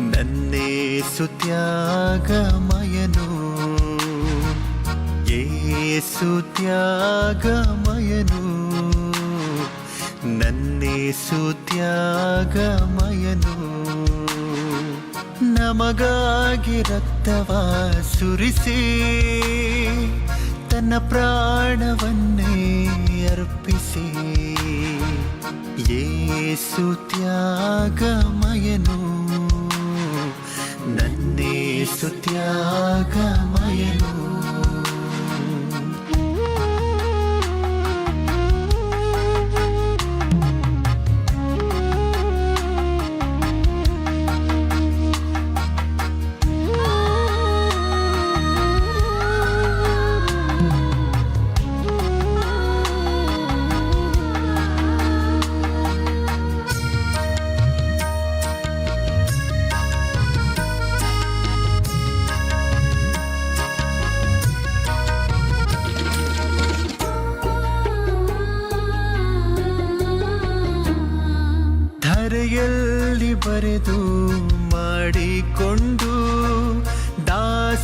ನನ್ನೇ ಸುತ್ಯಾಗಮಯನು. ಏಸು ತ್ಯಾಗಮಯನು. ನನ್ನೇ ಸುತ್ಯಾಗಮಯನು. ನಮಗಾಗಿ ರಕ್ತವ ಸುರಿಸಿ ತನ್ನ ಪ್ರಾಣವನ್ನೇ ಅರ್ಪಿಸಿ. ಏಸು ತ್ಯಾಗಮಯನು. ನನ್ನೇ ಸುತ್ಯಾಗಮಯನು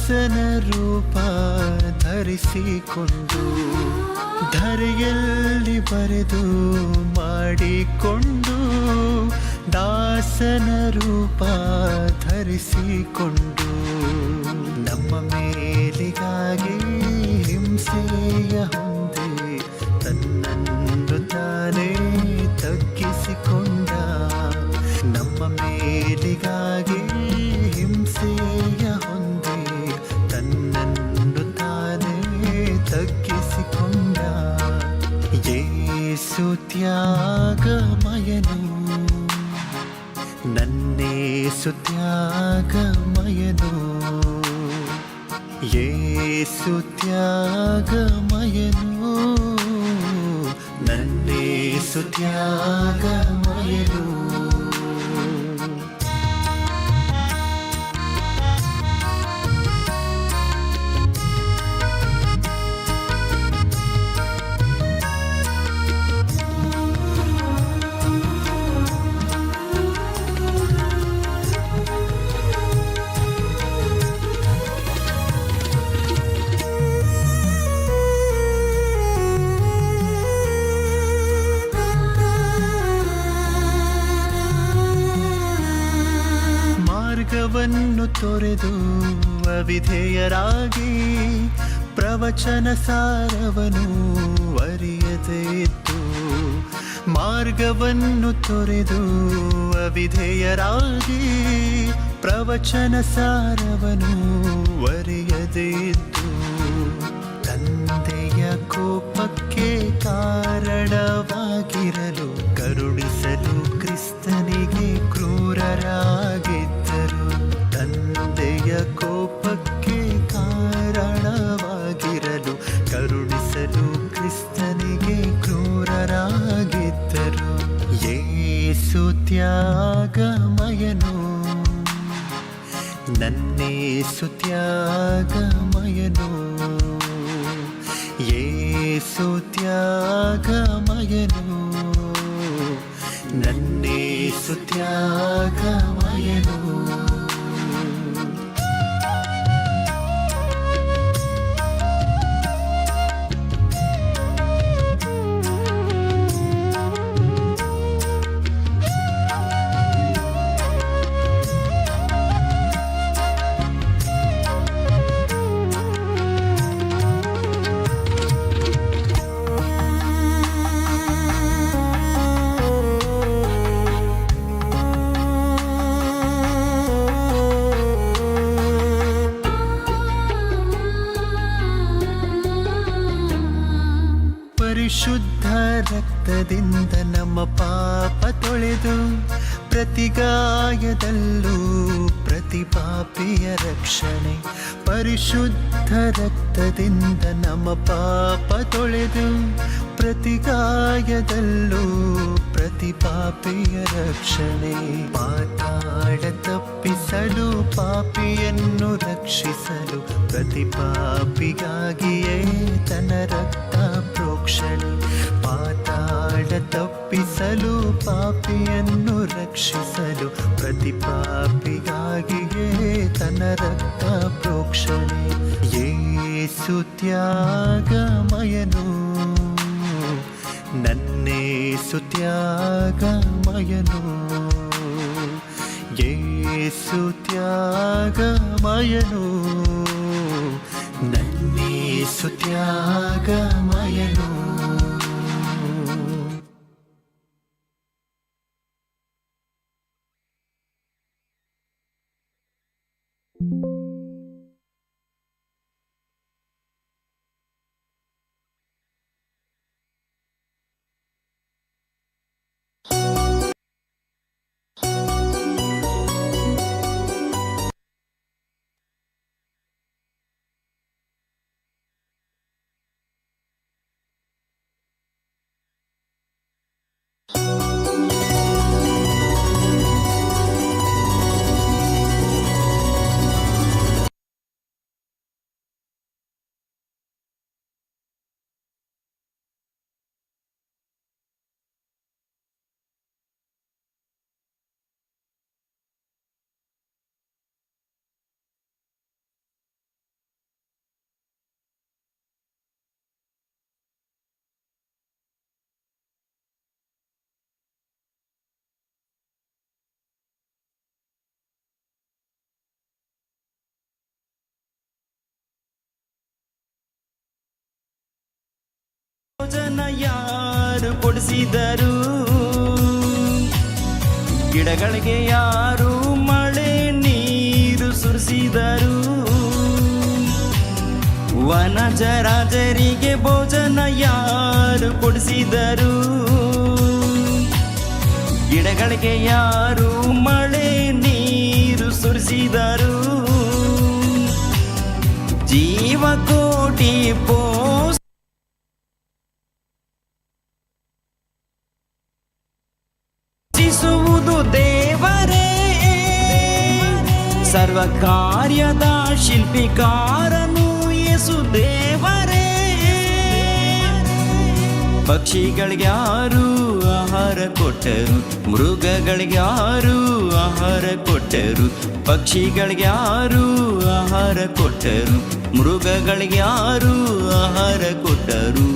ದಾಸನ ರೂಪ ಧರಿಸಿಕೊಂಡು ಧರೆಯಲ್ಲಿ ಬರೆದು ಮಾಡಿಕೊಂಡು ದಾಸನ ರೂಪ ಧರಿಸಿಕೊಂಡು ನಮ್ಮ ಮೇಲಿಗಾಗಿ ಹಿಂಸೆಯ ಹೊಂದಿ ತನ್ನನ್ನು ತಾನೇ ಏಸು ತ್ಯಾಗಮಯನು ನನ್ನೇ ಸುತ್ಯಾಗಮಯನು ಏಸು ತ್ಯಾಗಮಯನು ನನ್ನೇ ಪ್ರವಚನ ಸಾರವನು ಅರಿಯದೇ ಇತ್ತು ಮಾರ್ಗವನ್ನು ತೊರೆದು ಅವಿಧೇಯರಾಗಿ ಪ್ರವಚನ ಸಾರವನು ವರಿಯದೆ ಇದ್ದು ತಂದೆಯ ಕೋಪಕ್ಕೆ ಕಾರಣವಾಗಿರಲು ನನ್ನೇ ಸುತ್ಯಾಗಮಯನು ಏಸು ತ್ಯಾಗಮಯನು ನನ್ನೇ ಸುತ್ಯಾಗಮಯನು ರಕ್ತದಿಂದ ನಮ್ಮ ಪಾಪ ತೊಳೆದು ಪ್ರತಿಗಾಯದಲ್ಲೂ ಪ್ರತಿ ಪಾಪಿಯ ರಕ್ಷಣೆ, ಪರಿಶುದ್ಧ ರಕ್ತದಿಂದ ನಮ್ಮ ಪಾಪ ತೊಳೆದು ಪ್ರತಿಗಾಯದಲ್ಲೂ ಪ್ರತಿ ಪಾಪಿಯ ರಕ್ಷಣೆ. ಪಾತಾಳ ತಪ್ಪಿಸಲು, ಪಾಪಿಯನ್ನು ರಕ್ಷಿಸಲು, ಪ್ರತಿ ಪಾಪಿಗಾಗಿಯೇ ತನ್ನ ರಕ್ತ ಪ್ರೋಕ್ಷಣೆ. ತಪ್ಪಿಸಲು, ಪಾಪಿಯನ್ನು ರಕ್ಷಿಸಲು, ಪ್ರತಿ ಪಾಪಿಗಾಗಿಯೇ ತನ್ನ ರಕ್ತ ಪ್ರೋಕ್ಷಣೆ. ಏಸು ತ್ಯಾಗಮಯನು ನನ್ನೇ ತ್ಯಾಗಮಯನು. ಏಸು ತ್ಯಾಗಮಯನು ನನ್ನೇ ತ್ಯಾಗಮಯನು. ಭೋಜನ ಯಾರು ಕೊಡಿಸಿದರು? ಗಿಡಗಳಿಗೆ ಯಾರು ಮಳೆ ನೀರು ಸುರಿಸಿದರು? ವನಜರಾಜರಿಗೆ ಭೋಜನ ಯಾರು ಕೊಡಿಸಿದರು? ಗಿಡಗಳಿಗೆ ಯಾರು ಮಳೆ ನೀರು ಸುರಿಸಿದರು? ಜೀವಕೋಟಿ ಪೋಸ್ ಕಾರ್ಯದ ಶಿಲ್ಪಿಕಾರನು ಯೇಸುದೇವರೇ ದೇವರೇ. ಪಕ್ಷಿಗಳಿಗೆ ಯಾರು ಆಹಾರ ಕೊಟ್ಟರು ಮೃಗಗಳಿಗೆ ಯಾರು ಆಹಾರ ಕೊಟ್ಟರು ಪಕ್ಷಿಗಳಿಗೆ ಯಾರು ಆಹಾರ ಕೊಟ್ಟರು ಮೃಗಗಳಿಗೆ ಯಾರು ಆಹಾರ ಕೊಟ್ಟರು.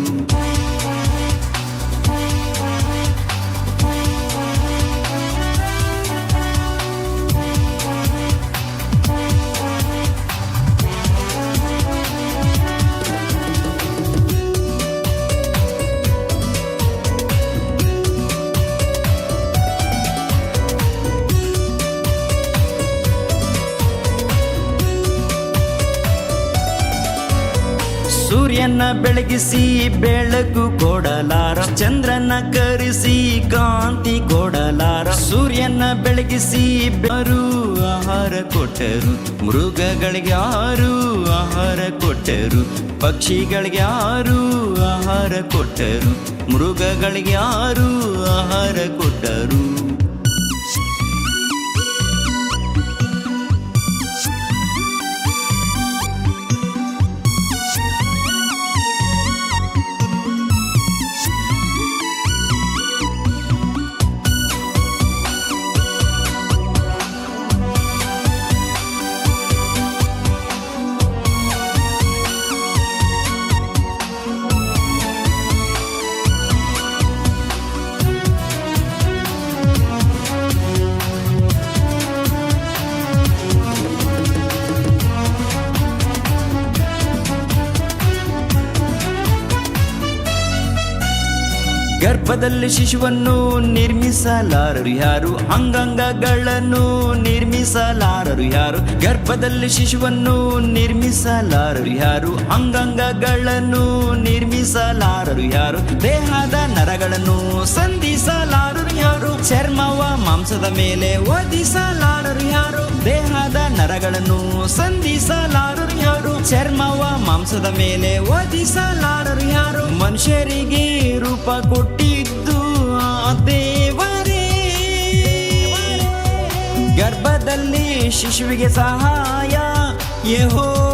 ಸೂರ್ಯನ ಬೆಳಗಿಸಿ ಬೆಳಕು ಕೊಡಲಾರ. ಚಂದ್ರನ ಕರೆಸಿ ಕಾಂತಿ ಕೊಡಲಾರ. ಸೂರ್ಯನ ಬೆಳಗಿಸಿ ಬೆರು ಆಹಾರ ಕೊಟ್ಟರು. ಮೃಗಗಳಿಗೆ ಯಾರು ಆಹಾರ ಕೊಟ್ಟರು. ಪಕ್ಷಿಗಳಿಗೆ ಯಾರು ಆಹಾರ ಕೊಟ್ಟರು. ಮೃಗಗಳಿಗೆ ಯಾರು ಆಹಾರ ಕೊಟ್ಟರು. ಗರ್ಭದಲ್ಲಿ ಶಿಶುವನ್ನು ನಿರ್ಮಿಸಲಾರರು ಯಾರು? ಅಂಗಾಂಗಗಳನ್ನು ನಿರ್ಮಿಸಲಾರರು ಯಾರು? ಗರ್ಭದಲ್ಲಿ ಶಿಶುವನ್ನು ನಿರ್ಮಿಸಲಾರರು ಯಾರು? ಅಂಗಾಂಗಗಳನ್ನು ನಿರ್ಮಿಸಲಾರರು ಯಾರು? ದೇಹದ ನರಗಳನ್ನು ಸಂಧಿಸಲಾರ ಮಾಂಸದ ಮೇಲೆ ಒದಿಸಲಾರರು ಯಾರು? ದೇಹದ ನರಗಳನ್ನು ಸಂಧಿಸಲಾರರು ಯಾರು? ಚರ್ಮವ ಮಾಂಸದ ಮೇಲೆ ಒದಿಸಲಾರರು ಯಾರು? ಮನುಷ್ಯರಿಗೆ ರೂಪ ಕೊಟ್ಟಿದ್ದು ಆ ದೇವರೇ. ಗರ್ಭದಲ್ಲಿ ಶಿಶುವಿಗೆ ಸಹಾಯ ಯೆಹೋವನೇ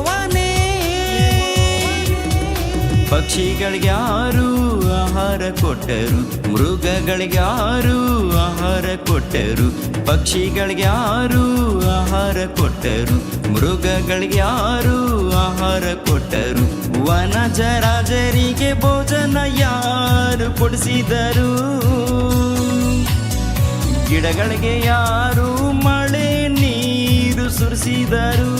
ಪಕ್ಷಿಗಳಿಗೆ ಯಾರು ಆಹಾರ ಕೊಟ್ಟರು ಮೃಗಗಳಿಗೆ ಯಾರು ಆಹಾರ ಕೊಟ್ಟರು ಪಕ್ಷಿಗಳಿಗೆ ಯಾರು ಆಹಾರ ಕೊಟ್ಟರು ಮೃಗಗಳಿಗೆ ಯಾರು ಆಹಾರ ಕೊಟ್ಟರು. ವನಜರಾಜರಿಗೆ ಭೋಜನ ಯಾರು ಕೊಡಿಸಿದರು? ಗಿಡಗಳಿಗೆ ಯಾರು ಮಳೆ ನೀರು ಸುರಿಸಿದರು?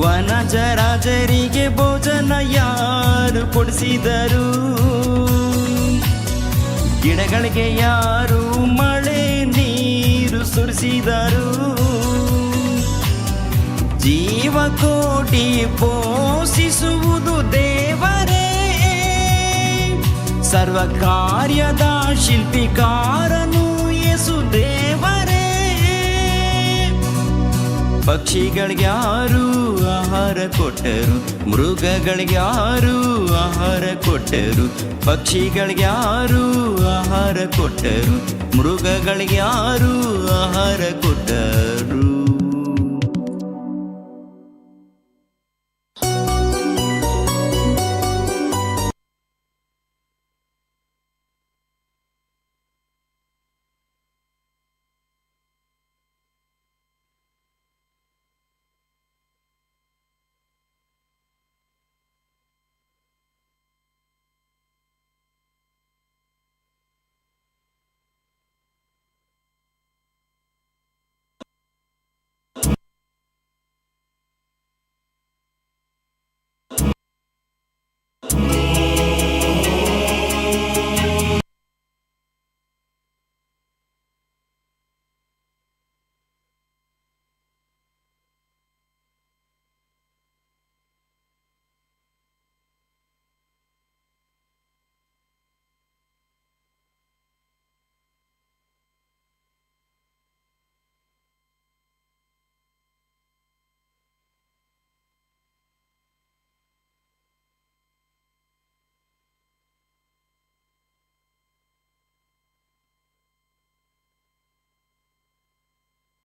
ವನಜರಾಜರಿಗೆ ಭೋಜನ ಯಾರು ಕೊಡಿಸಿದರು? ಗಿಡಗಳಿಗೆ ಯಾರು ಮಳೆ ನೀರು ಸುರಿಸಿದರು? ಜೀವಕೋಟಿ ಪೋಷಿಸುವುದು ದೇವರೇ. ಸರ್ವ ಕಾರ್ಯದ ಶಿಲ್ಪಿಕಾರನು ಯೇಸು ದೇವರೇ ಪಕ್ಷಿಗಳಿಗೆ ಯಾರು ಆಹಾರ ಕೊಟ್ಟರು? ಮೃಗಗಳಿಗೆ ಯಾರು ಆಹಾರ ಕೊಟ್ಟರು? ಪಕ್ಷಿಗಳಿಗೆ ಯಾರು ಆಹಾರ ಕೊಟ್ಟರು? ಮೃಗಗಳಿಗೆ ಯಾರು ಆಹಾರ ಕೊಟ್ಟರು?